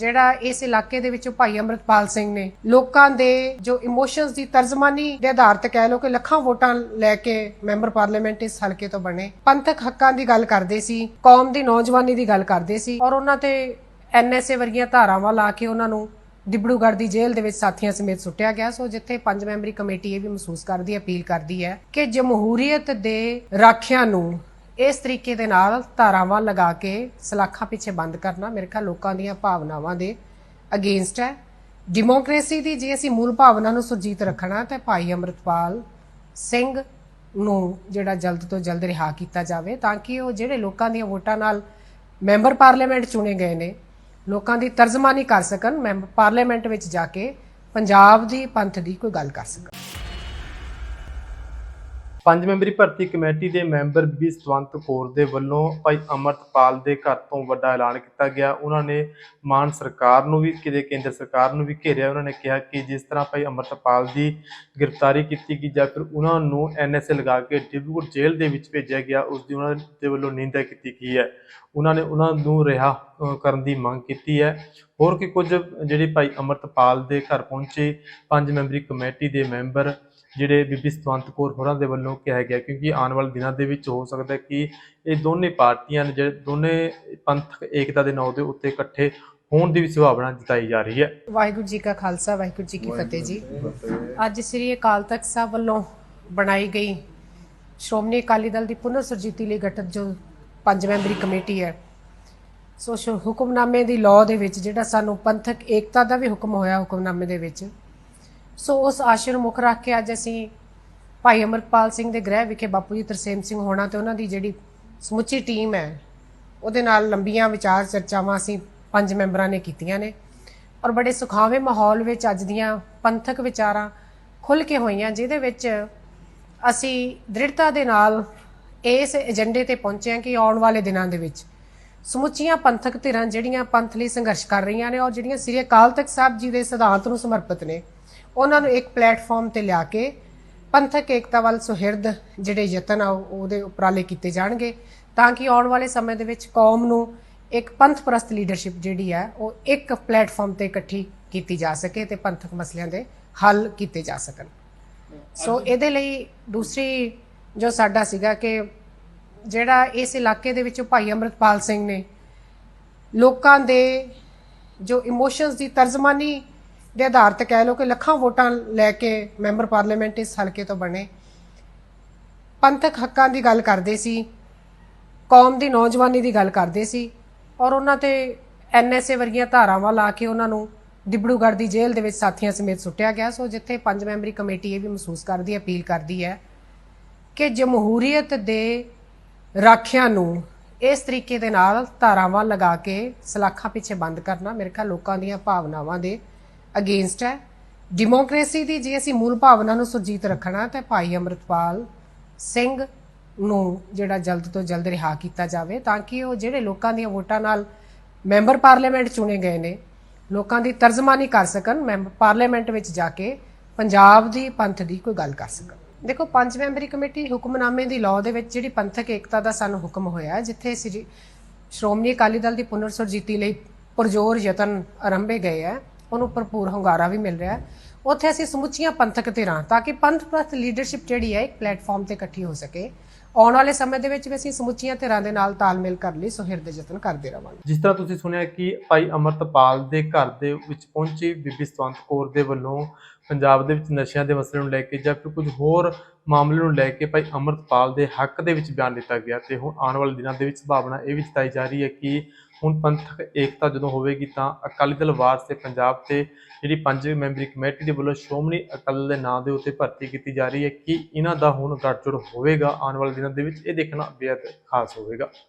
ਜਿਹੜਾ ਇਸ ਇਲਾਕੇ ਦੇ ਵਿੱਚੋਂ ਭਾਈ ਅਮਰਤਪਾਲ ਸਿੰਘ ਨੇ, ਲੋਕਾਂ ਦੇ ਜੋ ਇਮੋਸ਼ਨਸ ਦੀ ਤਰਜਮਾਨੀ ਦੇ ਆਧਾਰ ਤੇ ਕਹਿ ਲਓ ਕਿ ਲੱਖਾਂ ਵੋਟਾਂ ਲੈ ਕੇ ਮੈਂਬਰ ਪਾਰਲੀਮੈਂਟ ਇਸ ਹਲਕੇ ਤੋਂ ਬਣੇ। ਪੰਥਕ ਹੱਕਾਂ ਦੀ ਗੱਲ ਕਰਦੇ ਸੀ, ਕੌਮ ਦੀ ਨੌਜਵਾਨੀ ਦੀ ਗੱਲ ਕਰਦੇ ਸੀ ਔਰ ਉਹਨਾਂ ਤੇ ਐਨਐਸਏ ਵਰਗੀਆਂ ਧਾਰਾਵਾਂ ਲਾ ਕੇ ਉਹਨਾਂ ਨੂੰ ਡਿਬੜੂਗੜ ਦੀ ਜੇਲ੍ਹ ਦੇ ਵਿੱਚ ਸਾਥੀਆਂ ਸਮੇਤ ਸੁੱਟਿਆ ਗਿਆ। ਸੋ ਜਿੱਥੇ ਪੰਜ ਮੈਂਬਰੀ ਕਮੇਟੀ ਇਹ ਵੀ ਮਹਿਸੂਸ ਕਰਦੀ ਹੈ ਅਪੀਲ ਕਰਦੀ ਹੈ ਕਿ ਜਮਹੂਰੀਅਤ ਦੇ ਰਾਖਿਆਂ ਨੂੰ ਇਸ ਤਰੀਕੇ ਦੇ ਨਾਲ ਧਾਰਾਵਾਂ ਲਗਾ ਕੇ ਸਲਾਖਾਂ ਪਿੱਛੇ ਬੰਦ ਕਰਨਾ ਮੇਰੇ ਖਿਆਲ ਲੋਕਾਂ ਦੀਆਂ ਭਾਵਨਾਵਾਂ ਦੇ ਅਗੇਂਸਟ ਹੈ। ਡੈਮੋਕ੍ਰੇਸੀ ਦੀ ਜੇ ਅਸੀਂ ਮੂਲ ਭਾਵਨਾ ਨੂੰ ਸੁਰਜੀਤ ਰੱਖਣਾ ਤਾਂ ਭਾਈ ਅਮਰਤਪਾਲ ਸਿੰਘ ਨੂੰ ਜਿਹੜਾ ਜਲਦ ਤੋਂ ਜਲਦ ਰਿਹਾ ਕੀਤਾ ਜਾਵੇ ਤਾਂ ਕਿ ਉਹ ਜਿਹੜੇ ਲੋਕਾਂ ਦੀਆਂ ਵੋਟਾਂ ਨਾਲ ਮੈਂਬਰ ਪਾਰਲੀਮੈਂਟ ਚੁਣੇ ਗਏ ਨੇ, ਲੋਕਾਂ ਦੀ ਤਰਜਮਾਨੀ ਕਰ ਸਕਣ ਮੈਂਬਰ ਪਾਰਲੀਮੈਂਟ ਵਿੱਚ ਜਾ ਕੇ ਪੰਜਾਬ ਦੀ ਪੰਥ ਦੀ ਕੋਈ ਗੱਲ ਕਰ ਸਕਣ। ਪੰਜ ਮੈਂਬਰੀ ਭਰਤੀ ਕਮੇਟੀ ਦੇ ਮੈਂਬਰ ਬੀ ਸਤਵੰਤ ਕੌਰ ਦੇ ਵੱਲੋਂ ਭਾਈ ਅਮਰਤਪਾਲ ਦੇ ਘਰ ਤੋਂ ਵੱਡਾ ਐਲਾਨ ਕੀਤਾ ਗਿਆ। ਉਹਨਾਂ ਨੇ ਮਾਨ ਸਰਕਾਰ ਨੂੰ ਵੀ, ਕਿਤੇ ਕੇਂਦਰ ਸਰਕਾਰ ਨੂੰ ਵੀ ਘੇਰਿਆ। ਉਹਨਾਂ ਨੇ ਕਿਹਾ ਕਿ ਜਿਸ ਤਰ੍ਹਾਂ ਭਾਈ ਅਮਰਤਪਾਲ ਦੀ ਗ੍ਰਿਫਤਾਰੀ ਕੀਤੀ ਗਈ ਜਾਂ ਫਿਰ ਉਹਨਾਂ ਨੂੰ ਐਨਐਸਏ ਲਗਾ ਕੇ ਡਿਬਰੂਗੜ੍ਹ ਜੇਲ੍ਹ ਦੇ ਵਿੱਚ ਭੇਜਿਆ ਗਿਆ, ਉਸ ਦੀ ਉਹਨਾਂ ਦੇ ਵੱਲੋਂ ਨਿੰਦਾ ਕੀਤੀ ਗਈ ਹੈ। ਉਹਨਾਂ ਨੇ ਉਹਨਾਂ ਨੂੰ ਰਿਹਾ ਕਰਨ ਦੀ ਮੰਗ ਕੀਤੀ ਹੈ। ਹੋਰ ਕਿ ਕੁਝ, ਜਿਹੜੇ ਭਾਈ ਅਮਰਤਪਾਲ ਦੇ ਘਰ ਪਹੁੰਚੇ, ਪੰਜ ਮੈਂਬਰੀ ਕਮੇਟੀ ਦੇ ਮੈਂਬਰ ਜਿਹੜੇ ਬੀਬੀ ਸਤਵੰਤ ਕੌਰ ਹੋਰਾਂ ਦੇ ਵੱਲੋਂ ਕਿਹਾ ਗਿਆ ਕਿਉਂਕਿ ਆਉਣ ਵਾਲੇ ਦਿਨਾਂ ਦੇ ਵਿੱਚ ਹੋ ਸਕਦਾ ਹੈ ਕਿ ਇਹ ਦੋਨੇ ਪਾਰਟੀਆਂ ਨੇ ਜਿਹੜੇ ਦੋਨੇ ਪੰਥਕ ਏਕਤਾ ਦੇ ਨਾਂ ਦੇ ਉੱਤੇ ਇਕੱਠੇ ਹੋਣ ਦੀ ਵੀ ਸੰਭਾਵਨਾ ਜਤਾਈ ਜਾ ਰਹੀ ਹੈ। ਵਾਹਿਗੁਰੂ ਜੀ ਕਾ ਖਾਲਸਾ ਵਾਹਿਗੁਰੂ ਜੀ ਕੀ ਫਤਿਹ ਜੀ। ਅੱਜ ਸ੍ਰੀ ਅਕਾਲ ਤਖਤ ਸਾਹਿਬ ਵੱਲੋਂ ਬਣਾਈ ਗਈ ਸ਼੍ਰੋਮਣੀ ਅਕਾਲੀ ਦਲ ਦੀ ਪੁਨਰ ਸੁਰਜੀਤੀ ਲਈ ਗਠਿਤ ਜੋ ਪੰਜ ਮੈਂਬਰੀ ਕਮੇਟੀ ਹੈ ਸੋ ਸ਼ੁ- ਹੁਕਮਨਾਮੇ ਦੀ ਲਾਅ ਦੇ ਵਿੱਚ ਜਿਹੜਾ ਸਾਨੂੰ ਪੰਥਕ ਏਕਤਾ ਦਾ ਵੀ ਹੁਕਮ ਹੋਇਆ ਹੁਕਮਨਾਮੇ ਦੇ ਵਿੱਚ ਸੋ ਉਸ ਆਸ਼ੇ ਨੂੰ ਮੁੱਖ ਰੱਖ ਕੇ ਅੱਜ ਅਸੀਂ ਭਾਈ ਅਮਰਪਾਲ ਸਿੰਘ ਦੇ ਗ੍ਰਹਿ ਵਿਖੇ ਬਾਪੂ ਜੀ ਤਰਸੇਮ ਸਿੰਘ ਹੋਣਾ ਤੇ ਉਹਨਾਂ ਦੀ ਜਿਹੜੀ ਸਮੁੱਚੀ ਟੀਮ ਹੈ, ਉਹਦੇ ਨਾਲ ਲੰਬੀਆਂ ਵਿਚਾਰ ਚਰਚਾਵਾਂ ਅਸੀਂ ਪੰਜ ਮੈਂਬਰਾਂ ਨੇ ਕੀਤੀਆਂ ਨੇ ਔਰ ਬੜੇ ਸੁਖਾਵੇਂ ਮਾਹੌਲ ਵਿੱਚ ਅੱਜ ਦੀਆਂ ਪੰਥਕ ਵਿਚਾਰਾਂ ਖੁੱਲ ਕੇ ਹੋਈਆਂ, ਜਿਹਦੇ ਵਿੱਚ ਅਸੀਂ ਦ੍ਰਿੜਤਾ ਦੇ ਨਾਲ ਇਸ ਏਜੰਡੇ ਤੇ ਪਹੁੰਚੇ ਹਾਂ ਕਿ ਆਉਣ ਵਾਲੇ ਦਿਨਾਂ ਦੇ ਵਿੱਚ ਸਮੁੱਚੀਆਂ ਪੰਥਕ ਧਿਰਾਂ ਜਿਹੜੀਆਂ ਪੰਥ ਲਈ ਸੰਘਰਸ਼ ਕਰ ਰਹੀਆਂ ਨੇ ਔਰ ਜਿਹੜੀਆਂ ਸ੍ਰੀ ਅਕਾਲ ਤਖਤ ਸਾਹਿਬ ਜੀ ਦੇ ਸਿਧਾਂਤ ਨੂੰ ਸਮਰਪਿਤ ਨੇ ਉਹਨਾਂ ਨੂੰ ਇੱਕ ਪਲੇਟਫਾਰਮ ਤੇ ਲਿਆ ਕੇ ਪੰਥਕ ਏਕਤਾ ਵੱਲ ਸੁਹਿਰਦ ਜਿਹੜੇ ਯਤਨ ਆ ਉਹ- ਉਹਦੇ ਉਪਰਾਲੇ ਕੀਤੇ ਜਾਣਗੇ। ਤਾਂ ਕਿ ਆਉਣ ਵਾਲੇ ਸਮੇਂ ਦੇ ਵਿੱਚ ਕੌਮ ਨੂੰ ਇੱਕ ਪੰਥ ਪ੍ਰਸਤ ਲੀਡਰਸ਼ਿਪ ਜਿਹੜੀ ਹੈ ਉਹ ਇੱਕ ਪਲੇਟਫਾਰਮ ਤੇ ਇਕੱਠੀ ਕੀਤੀ ਜਾ ਸਕੇ ਤੇ ਪੰਥਕ ਮਸਲਿਆਂ ਦੇ ਹੱਲ ਕੀਤੇ ਜਾ ਸਕਣ। ਸੋ ਇਹਦੇ ਲਈ ਦੂਸਰੀ ਜੋ ਸਾਡਾ ਸੀਗਾ ਕਿ ਜਿਹੜਾ ਇਸ ਇਲਾਕੇ ਦੇ ਵਿੱਚੋਂ ਭਾਈ ਅਮਰਤਪਾਲ ਸਿੰਘ ਨੇ ਲੋਕਾਂ ਦੇ ਜੋ ਇਮੋਸ਼ਨਸ ਦੀ ਤਰਜਮਾਨੀ ਦੇ ਆਧਾਰ ਤੇ ਕਹਿ ਲਓ ਕਿ ਲੱਖਾਂ ਵੋਟਾਂ ਲੈ ਕੇ ਮੈਂਬਰ ਪਾਰਲੀਮੈਂਟ ਇਸ ਹਲਕੇ ਤੋਂ ਬਣੇ। ਪੰਥਕ ਹੱਕਾਂ ਦੀ ਗੱਲ ਕਰਦੇ ਸੀ, ਕੌਮ ਦੀ ਨੌਜਵਾਨੀ ਦੀ ਗੱਲ ਕਰਦੇ ਸੀ ਔਰ ਉਹਨਾਂ ਤੇ ਐਨਐਸਏ ਵਰਗੀਆਂ ਧਾਰਾਵਾਂ ਲਾ ਕੇ ਉਹਨਾਂ ਨੂੰ ਡਿਬੜੂਗੜ੍ਹ ਦੀ ਜੇਲ੍ਹ ਦੇ ਵਿੱਚ ਸਾਥੀਆਂ ਸਮੇਤ ਸੁੱਟਿਆ ਗਿਆ। ਸੋ ਜਿੱਥੇ ਪੰਜ ਮੈਂਬਰੀ ਕਮੇਟੀ ਇਹ ਵੀ ਮਹਿਸੂਸ ਕਰਦੀ ਹੈ ਅਪੀਲ ਕਰਦੀ ਹੈ ਕਿ ਜਮਹੂਰੀਅਤ ਦੇ ਰਾਖਿਆਂ ਨੂੰ ਇਸ ਤਰੀਕੇ ਦੇ ਨਾਲ ਧਾਰਾਵਾਂ ਲਗਾ ਕੇ ਸਲਾਖਾਂ ਪਿੱਛੇ ਬੰਦ ਕਰਨਾ, ਮੇਰੇ ਖਿਆਲ ਲੋਕਾਂ ਦੀਆਂ ਭਾਵਨਾਵਾਂ ਦੇ ਅਗੇਂਸਟ ਹੈ। ਡੈਮੋਕ੍ਰੇਸੀ ਦੀ ਜੇ ਅਸੀਂ ਮੂਲ ਭਾਵਨਾ ਨੂੰ ਸੁਰਜੀਤ ਰੱਖਣਾ ਤਾਂ ਭਾਈ ਅਮਰਤਪਾਲ ਸਿੰਘ ਨੂੰ ਜਿਹੜਾ ਜਲਦ ਤੋਂ ਜਲਦ ਰਿਹਾ ਕੀਤਾ ਜਾਵੇ, ਤਾਂ ਕਿ ਉਹ ਜਿਹੜੇ ਲੋਕਾਂ ਦੀਆਂ ਵੋਟਾਂ ਨਾਲ ਮੈਂਬਰ ਪਾਰਲੀਮੈਂਟ ਚੁਣੇ ਗਏ ਨੇ, ਲੋਕਾਂ ਦੀ ਤਰਜਮਾਨੀ ਕਰ ਸਕਣ ਮੈਂਬਰ ਪਾਰਲੀਮੈਂਟ ਵਿੱਚ ਜਾ ਕੇ ਪੰਜਾਬ ਦੀ ਪੰਥ ਦੀ ਕੋਈ ਗੱਲ ਕਰ ਸਕਣ। ਦੇਖੋ, ਪੰਜ ਮੈਂਬਰੀ ਕਮੇਟੀ ਹੁਕਮਨਾਮੇ ਦੀ ਲਾਅ ਦੇ ਵਿੱਚ ਜਿਹੜੀ ਪੰਥਕ ਏਕਤਾ ਦਾ ਸਾਨੂੰ ਹੁਕਮ ਹੋਇਆ ਜਿੱਥੇ ਸ੍ਰੀ ਸ਼੍ਰੋਮਣੀ ਅਕਾਲੀ ਦਲ ਦੀ ਪੁਨਰ ਸੁਰਜੀਤੀ ਲਈ ਪੁਰਜੋਰ ਯਤਨ ਆਰੰਭੇ ਗਏ ਹੈ ਉਹਨੂੰ ਭਰਪੂਰ ਹੁੰਗਾਰਾ ਵੀ ਮਿਲ ਰਿਹਾ ਹੈ। ਉੱਥੇ ਅਸੀਂ ਸਮੁੱਚੀਆਂ ਪੰਥਕ ਧਿਰਾਂ ਤਾਂ ਕਿ ਪੰਥ ਪ੍ਰਸਤ ਲੀਡਰਸ਼ਿਪ ਜਿਹੜੀ ਹੈ, ਇੱਕ ਪਲੇਟਫਾਰਮ ਤੇ ਇਕੱਠੀ ਹੋ ਸਕੇ। ਆਉਣ ਵਾਲੇ ਸਮੇਂ ਦੇ ਵਿੱਚ ਵੀ ਅਸੀਂ ਸਮੁੱਚੀਆਂ ਧਿਰਾਂ ਦੇ ਨਾਲ ਤਾਲਮੇਲ ਕਰਨ ਲਈ, ਸੁਹਿਰਦ ਯਤਨ ਕਰਦੇ ਰਵਾਂਗੇ। ਜਿਸ ਤਰ੍ਹਾਂ ਤੁਸੀਂ ਸੁਣਿਆ ਕਿ ਭਾਈ ਅਮਰਤਪਾਲ ਦੇ ਘਰ ਦੇ ਵਿੱਚ ਪਹੁੰਚੀ ਬੀਬੀ ਸਤਵੰਤ ਕੌਰ ਦੇ ਵੱਲੋਂ ਪੰਜਾਬ ਦੇ ਵਿੱਚ ਨਸ਼ਿਆਂ ਦੇ ਮਸਲੇ ਨੂੰ ਲੈ ਕੇ ਜਾਂ ਫਿਰ ਕੁਝ ਹੋਰ ਮਾਮਲੇ ਨੂੰ ਲੈ ਕੇ ਭਾਈ ਅਮਰਤਪਾਲ ਦੇ ਹੱਕ ਦੇ ਵਿੱਚ ਬਿਆਨ ਦਿੱਤਾ ਗਿਆ ਤੇ ਹੁਣ ਆਉਣ ਵਾਲੇ ਦਿਨਾਂ ਦੇ ਵਿੱਚ ਸੰਭਾਵਨਾ ਇਹ ਵੀ ਜਤਾਈ ਜਾ ਰਹੀ ਹੈ ਕਿ ਹੁਣ ਪੰਥਕ ਏਕਤਾ ਜਦੋਂ ਹੋਵੇਗੀ ਤਾਂ ਅਕਾਲੀ ਦਲ ਵਾਰਸ ਤੇ ਪੰਜਾਬ ਤੇ ਜਿਹੜੀ ਪੰਜ ਮੈਂਬਰੀ ਕਮੇਟੀ ਦੇ ਵੱਲੋਂ ਸ਼੍ਰੋਮਣੀ ਅਕਾਲੀ ਦਲ ਦੇ ਨਾਂ ਦੇ ਉੱਤੇ ਭਰਤੀ ਕੀਤੀ ਜਾ ਰਹੀ ਹੈ, ਕਿ ਇਹਨਾਂ ਦਾ ਹੁਣ ਗੱਠਜੋੜ ਹੋਵੇਗਾ ਆਉਣ ਵਾਲੇ ਦਿਨਾਂ ਦੇ ਵਿੱਚ? ਇਹ ਦੇਖਣਾ ਬੇहद ਖਾਸ ਹੋਵੇਗਾ।